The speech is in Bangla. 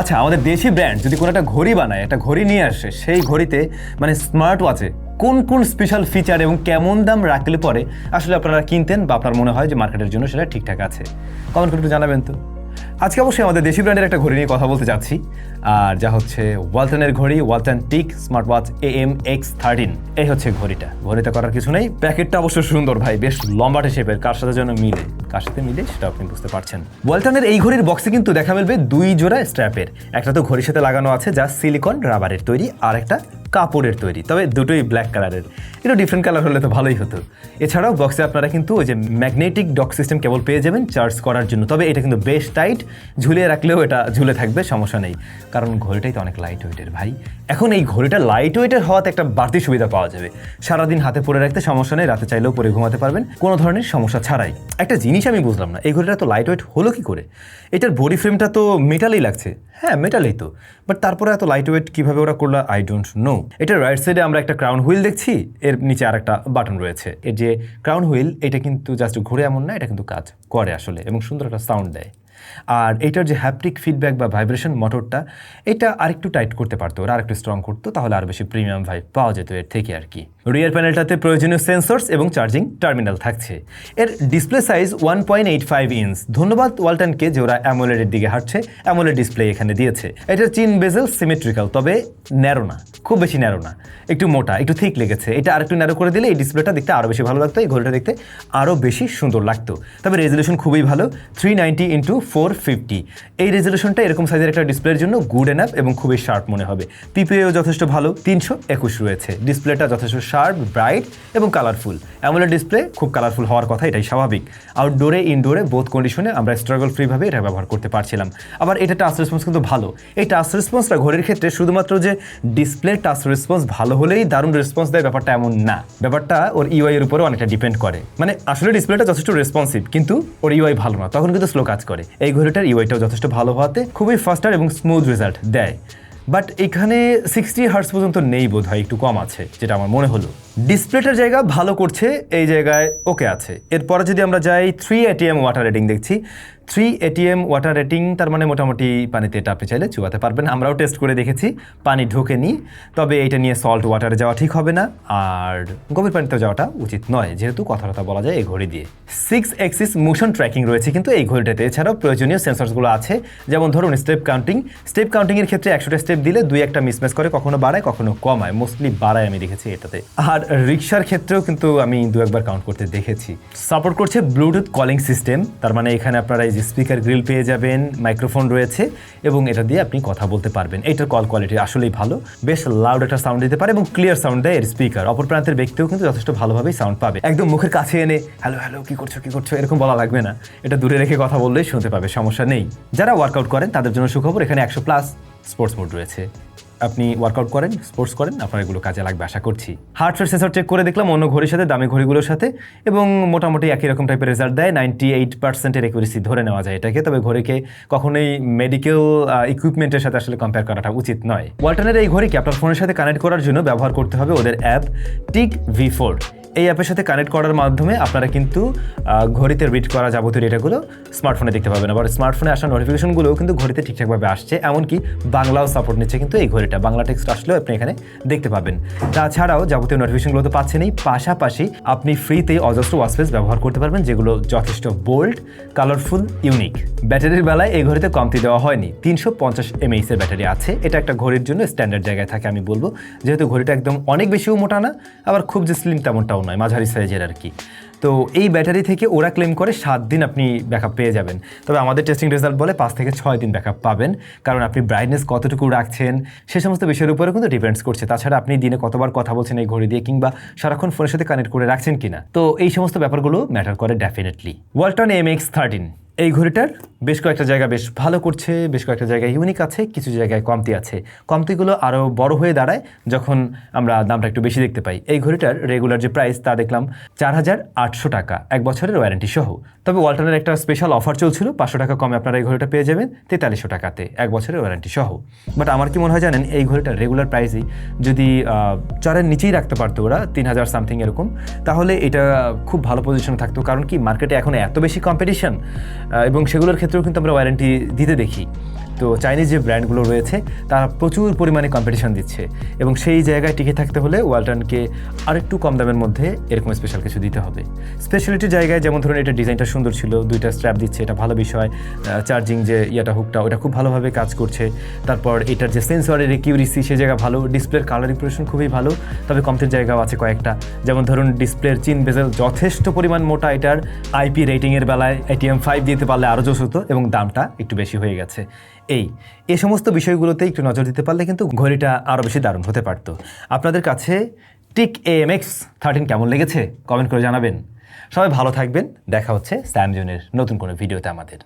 আচ্ছা আমাদের দেশি ব্র্যান্ড যদি কোনো একটা ঘড়ি বানায়, একটা ঘড়ি নিয়ে আসে, সেই ঘড়িতে মানে স্মার্ট ওয়াচে কোন কোন স্পেশাল ফিচার এবং কেমন দাম রাখলে পরে আসলে আপনারা কিনতেন বা আপনার মনে হয় যে মার্কেটের জন্য সেটা ঠিকঠাক আছে? কমেন্ট করে একটু জানাবেন তো। আজকে অবশ্যই আমাদের দেশি ব্র্যান্ডের একটা ঘড়ি নিয়ে কথা বলতে যাচ্ছি। আর যা হচ্ছে ওয়ালটনের ঘড়ি, Walton tick smart watch A M X thirteen এই হচ্ছে ঘড়িটা। ঘড়িতে করার কিছু নেই। প্যাকেটটা অবশ্য সুন্দর ভাই, বেশ লম্বাটে শেপের কার সাথে যেন মিলে। সাথে মিলে সেটা আপনি বুঝতে পারছেন। ওয়ালটনের এই ঘড়ির বক্সে কিন্তু দেখা মিলবে দুই জোড়া স্ট্র্যাপের একটা তো ঘড়ির সাথে লাগানো আছে, যা সিলিকন রাবারের তৈরি, আর একটা কাপড়ের তৈরি। তবে দুটোই ব্ল্যাক কালারের একটু ডিফারেন্ট কালার হলে তো ভালোই হতো। এছাড়াও বক্সে আপনারা কিন্তু ওই যে ম্যাগনেটিক ডক সিস্টেম কেবল পেয়ে যাবেন চার্জ করার জন্য। তবে এটা কিন্তু বেশ টাইট ঝুলিয়ে রাখলেও এটা ঝুলে থাকবে, সমস্যা নেই। কারণ ঘড়িটাই তো অনেক লাইট ওয়েটের ভাই। এখন এই ঘড়িটা লাইট ওয়েটের হওয়াতে একটা বাড়তি সুবিধা পাওয়া যাবে। সারাদিন হাতে পরে রাখতে সমস্যা নেই, রাতে চাইলেও পরে ঘুমাতে পারবেন, কোনো ধরনের সমস্যা ছাড়াই। একটা জিনিস আমি বুঝলাম না। এই ঘড়িটা তো লাইট ওয়েট হলো কি করে? এটার বডি ফ্রেমটা তো মেটালেই লাগছে। হ্যাঁ মেটালেই তো। বাট তারপরে এত লাইট ওয়েট কীভাবে ওরা করল আই ডোন্ট নো এটার রাইট সাইডে আমরা একটা ক্রাউন হুইল দেখছি, এর নিচে আর একটা বাটন রয়েছে। এর যে ক্রাউন হুইল এটা কিন্তু জাস্ট ঘুরে এমন না, এটা কিন্তু কাজ করে আসলে এবং সুন্দর একটা সাউন্ড দেয়। আর এটার যে হ্যাপটিক ফিডব্যাক বা ভাইব্রেশন মোটরটা এটা আরেকটু টাইট করতে পারতো, ওরা আরেকটু স্ট্রং করতো, তাহলে আর বেশি প্রিমিয়াম ভাইব পাওয়া যেত এর থেকে আর কি। রিয়ার প্যানেলটাতে প্রয়োজনীয় সেন্সর্স এবং চার্জিং টার্মিনাল থাকছে। এর display size one point eight five inch ধন্যবাদ ওয়ালটনকে যে ওরা অ্যামোলেডের দিকে হাঁটছে অ্যামোলেড ডিসপ্লে এখানে দিয়েছে। এটা চিন বেজেল সিমেট্রিক্যাল তবে ন্যারো না, খুব বেশি ন্যারো না। একটু মোটা, একটু থিক লেগেছে। এটা আরেকটু ন্যারো করে দিলে এই ডিসপ্লেটা দেখতে আরও বেশি ভালো লাগতো, এই ঘড়িটা দেখতে আরও বেশি সুন্দর লাগতো। তবে রেজলিউশন খুবই ভালো three ninety into four fifty এই রেজলিউশনটা এরকম সাইজের একটা ডিসপ্লের জন্য গুড এনাফ এবং খুবই শার্প মনে হবে। পিপিএও যথেষ্ট ভালো, তিনশো একুশ রয়েছে। ডিসপ্লেটা যথেষ্ট শার্প, ব্রাইট এবং কালারফুল। অ্যামোলেড ডিসপ্লে খুব কালারফুল হওয়ার কথা, এটাই স্বাভাবিক। আউটডোরে ইনডোরে বোথ কন্ডিশনে আমরা স্ট্রাগল ফ্রিভাবে এটা ব্যবহার করতে পারছিলাম। আবার এটা টাচ রেসপন্স কিন্তু ভালো। এই টাচ রেসপন্সটা ঘড়ির ক্ষেত্রে শুধুমাত্র যে ডিসপ্লে টাচ রেসপন্স ভালো হলেই দারুণ রেসপন্স দেয় ব্যাপারটা এমন না। ব্যাপারটা ওর ইউআই এর উপরেও অনেকটা ডিপেন্ড করে। মানে আসলে ডিসপ্লেটা যথেষ্ট রেসপন্সিভ কিন্তু ওর ইউআই ভালো না। তখন কিন্তু স্লো কাজ করে। এই ঘড়িটার ইউআইটাও যথেষ্ট ভালো হওয়াতে খুবই ফাস্টার এবং স্মুথ রেজাল্ট দেয়। বাট এখানে সিক্সটি হার্স পর্যন্ত নেই বোধ হয় একটু কম আছে, যেটা আমার মনে হলো। ডিসপ্লেটার জায়গা ভালো করছে, এই জায়গায় ওকে আছে। এরপরে যদি আমরা যাই থ্রি এটিএম ওয়াটার রেটিং দেখছি থ্রি এটিএম ওয়াটার রেটিং তার মানে মোটামুটি পানিতে এটা আপনি চাইলে চুয়াতে পারবেন। আমরাও টেস্ট করে দেখেছি, পানি ঢোকেনি, তবে এটা নিয়ে সল্ট ওয়াটারে যাওয়া ঠিক হবে না, আর গভীর পানিতে যাওয়াটা উচিত নয়, যেহেতু কথাটা বলা যায় এই ঘড়ি দিয়ে। সিক্স এক্সিস মোশন ট্র্যাকিং রয়েছে কিন্তু এই ঘড়িটাতে। এছাড়াও প্রয়োজনীয় সেন্সরসগুলো আছে, যেমন ধরুন স্টেপ কাউন্টিং স্টেপ কাউন্টিংয়ের ক্ষেত্রে একশোটা স্টেপ দিলে দুই একটা মিসম্যাচ করে কখনো বাড়ায়, কখনো কমায় মোস্টলি বাড়ায় আমি দেখেছি এটাতে। আর রিক্সার ক্ষেত্রেও কিন্তু আমি দু একবার কাউন্ট করতে দেখেছি। সাপোর্ট করছে ব্লুটুথ কলিং সিস্টেম তার মানে এখানে আপনারা এই যে স্পিকার গ্রিল পেয়ে যাবেন মাইক্রোফোন রয়েছে, এবং এটা দিয়ে আপনি কথা বলতে পারবেন। এটার কল কোয়ালিটি আসলেই ভালো, বেশ লাউড একটা সাউন্ড দিতে পারে, এবং ক্লিয়ার সাউন্ড দেয় এর স্পিকার অপর প্রান্তের ব্যক্তিও কিন্তু যথেষ্ট ভালোভাবেই সাউন্ড পাবে। একদম মুখের কাছে এনে হ্যালো হ্যালো কি করছ কি করছ? এরকম বলা লাগবে না। এটা দূরে রেখে কথা বললেই শুনতে পাবে, সমস্যা নেই। যারা ওয়ার্কআউট করেন, তাদের জন্য সুখবর, এখানে একশো প্লাস স্পোর্টস মোড রয়েছে। আপনি ওয়ার্কআউট করেন স্পোর্টস করেন, আপনার এগুলো কাজে লাগবে, আশা করছি। হার্ট রেট সেন্সর চেক করে দেখলাম অন্য ঘড়ির সাথে, দামি ঘড়িগুলোর সাথে, এবং মোটামুটি একই রকম টাইপের রেজাল্ট দেয় নাইনটি এইট পার্সেন্টের একুরেসি ধরে নেওয়া যায় এটাকে, তবে ঘড়িকে কখনোই মেডিকেল ইকুইপমেন্টের সাথে আসলে কম্পেয়ার করাটা উচিত নয়। ওয়ালটনের এই ঘড়িকে আপনার ফোনের সাথে কানেক্ট করার জন্য ব্যবহার করতে হবে ওদের অ্যাপ টিক ভি ফোর এই অ্যাপের সাথে কানেক্ট করার মাধ্যমে আপনারা কিন্তু ঘড়িতে রিড করা যাবতীয় ডেটাগুলো স্মার্টফোনে দেখতে পাবেন। আবার স্মার্টফোনে আসা নোটিফিকেশনগুলোও কিন্তু ঘড়িতে ঠিকঠাকভাবে আসছে, এমনকি বাংলাও সাপোর্ট নিচ্ছে কিন্তু এই ঘড়িটা। বাংলা টেক্সট আসলেও আপনি এখানে দেখতে পাবেন। তাছাড়াও যাবতীয় নোটিফিকেশনগুলো তো পাচ্ছেনই। পাশাপাশি আপনি ফ্রিতেই অজস্র ওয়াসপেস ব্যবহার করতে পারবেন, যেগুলো যথেষ্ট বোল্ড কালারফুল ইউনিক ব্যাটারির বেলায় এই ঘড়িতে কমতি দেওয়া হয়নি। তিনশো পঞ্চাশ এমএইচ এর ব্যাটারি আছে। এটা একটা ঘড়ির জন্য স্ট্যান্ডার্ড জায়গায় থাকে, আমি বলব। যেহেতু ঘড়িটা একদম অনেক বেশিও মোটা না, আবার খুব যে স্লিম তেমনটাও নয়, মাঝারি সাইজের আর কি। তো এই ব্যাটারি থেকে ওরা ক্লেম করে সাত দিন আপনি ব্যাকআপ পেয়ে যাবেন। তবে আমাদের টেস্টিং রেজাল্ট বলে পাঁচ থেকে ছয় দিন ব্যাকআপ পাবেন। কারণ আপনি ব্রাইটনেস কতটুকু রাখছেন, সে সমস্ত বিষয়ের উপরে কিন্তু ডিপেন্ডস করছে। তাছাড়া আপনি দিনে কতবার কথা বলছেন এই ঘড়ি দিয়ে কিংবা সারাক্ষণ ফোনের সাথে কানেক্ট করে রাখছেন কিনা। তো এই সমস্ত ব্যাপারগুলো ম্যাটার করে definitely Walton M X thirteen এই ঘড়িটার বেশ কয়েকটা জায়গা বেশ ভালো করছে, বেশ কয়েকটা জায়গায় ইউনিক আছে, কিছু জায়গায় কমতি আছে। কমতিগুলো আরও বড় হয়ে দাঁড়ায় যখন আমরা দামটা একটু বেশি দেখতে পাই। এই ঘড়িটার রেগুলার যে প্রাইস তা দেখলাম চার হাজার আটশো টাকা, এক বছরের ওয়ারেন্টি সহ। তবে ওয়ালটনের একটা স্পেশাল অফার চলছিল, পাঁচশো টাকা কমে আপনারা এই ঘড়িটা পেয়ে যাবেন তেতাল্লিশশো টাকাতে, এক বছরের ওয়ারেন্টি সহ। বাট আমার কি মনে হয় জানেন, এই ঘড়িটার রেগুলার প্রাইসই যদি চারের নিচেই রাখতে পারতো ওরা, তিন হাজার সামথিং এরকম, তাহলে এটা খুব ভালো পজিশনে থাকতো। কারণ কি মার্কেটে এখন এত বেশি কম্পিটিশন এবং সেগুলোর ক্ষেত্রেও কিন্তু আমরা ওয়ারেন্টি দিতে দেখি। তো চাইনিজ যে ব্র্যান্ডগুলো রয়েছে, তারা প্রচুর পরিমাণে কম্পিটিশন দিচ্ছে এবং সেই জায়গায় টিকে থাকতে হলে ওয়ালটনকে আরেকটু কম দামের মধ্যে এরকম স্পেশাল কিছু দিতে হবে। স্পেশালিটির জায়গায় যেমন ধরুন এটা ডিজাইনটা সুন্দর ছিল, দুইটা স্ট্র্যাপ দিচ্ছে, এটা ভালো বিষয় চার্জিং যে ইয়াটা হুকটা ওটা খুব ভালোভাবে কাজ করছে। তারপর এটার যে সেন্সরের একিউরিসি সে জায়গা ভালো ডিসপ্লের কালার ইম্প্রেশন খুবই ভালো, তবে কমতির জায়গাও আছে কয়েকটা। যেমন ধরুন ডিসপ্লের চিন বেজেল যথেষ্ট পরিমাণ মোটা, এটার আইপি রেটিংয়ের বেলায় এটিএম ফাইভ দিতে পারলে আরও জোশ হতো এবং দামটা একটু বেশি হয়ে গেছে। এই, এ সমস্ত বিষয়গুলোতে একটু নজর দিতে পারলে কিন্তু ঘড়িটা আরও বেশি দারুণ হতে পারত। আপনাদের কাছে tick A M X thirteen কেমন লেগেছে কমেন্ট করে জানাবেন। সবাই ভালো থাকবেন, দেখা হচ্ছে স্যামজনের নতুন কোনো ভিডিওতে আমাদের।